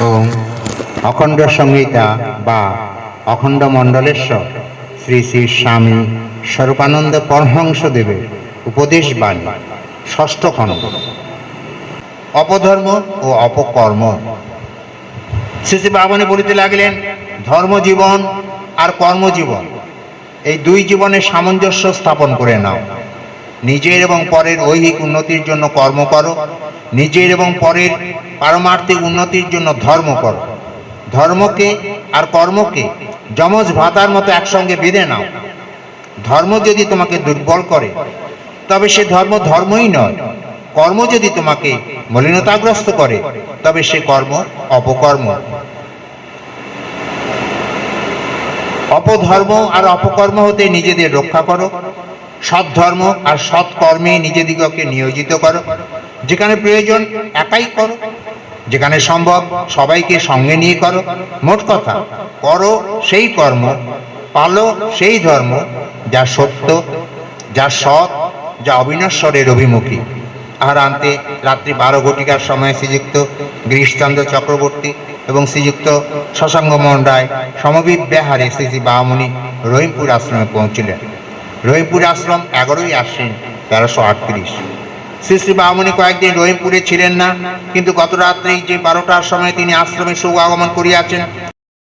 ওম অখণ্ড সংহিতা বা অখণ্ড মণ্ডলেশ্বর শ্রী শ্রী স্বামী স্বরূপানন্দ পরহংস দেবের উপদেশ বাণী, ষষ্ঠ খণ্ড। অপধর্ম ও অপকর্ম। শ্রী বাবানি বলিতে লাগলেন ধর্মজীবন আর কর্মজীবন এই দুই জীবনের সামঞ্জস্য স্থাপন করে নাও। নিজের এবং পরের ঐহিক উন্নতির জন্য কর্ম করো, নিজের এবং পরের পারমার্থিক উন্নতির জন্য ধর্ম করো। ধর্মকে আর কর্মকে যমজ ভাতার মতো একসঙ্গে বেঁধে নাও। ধর্ম যদি তোমাকে দুর্বল করে, তবে সে ধর্ম ধর্মই নয়। কর্ম যদি তোমাকে মলিনতাগ্রস্ত করে, তবে সে কর্ম অপকর্ম। অপধর্ম আর অপকর্ম হতে নিজেদের রক্ষা করো। সৎ ধর্ম আর সৎ কর্মে নিজেদিগকে নিয়োজিত করো। যেখানে প্রয়োজন, একাই করো। যেখানে সম্ভব সবাইকে সঙ্গে নিয়ে করো। মোট কথা, করো সেই কর্ম, পালো সেই ধর্ম, যা সত্য, যা সৎ, যা অবিনশ্বরের অভিমুখী। আর আনতে রাত্রি বারো ঘটিকার সময় শ্রীযুক্ত গিরিশচন্দ্র চক্রবর্তী এবং শ্রীযুক্ত শশাঙ্গ রায় সমবিত বিহারে শ্রী শ্রী বামুনি রহিমপুর আশ্রমে পৌঁছিলেন। রহিমপুর আশ্রম এগারোই আশ্বিন তেরোশো আটত্রিশ। শ্রী শ্রী বামুনি কয়েকদিন রহিমপুরে ছিলেন না, কিন্তু গত রাত্রেই যে বারোটার সময় তিনি আশ্রমে শুভ আগমন করিয়াছেন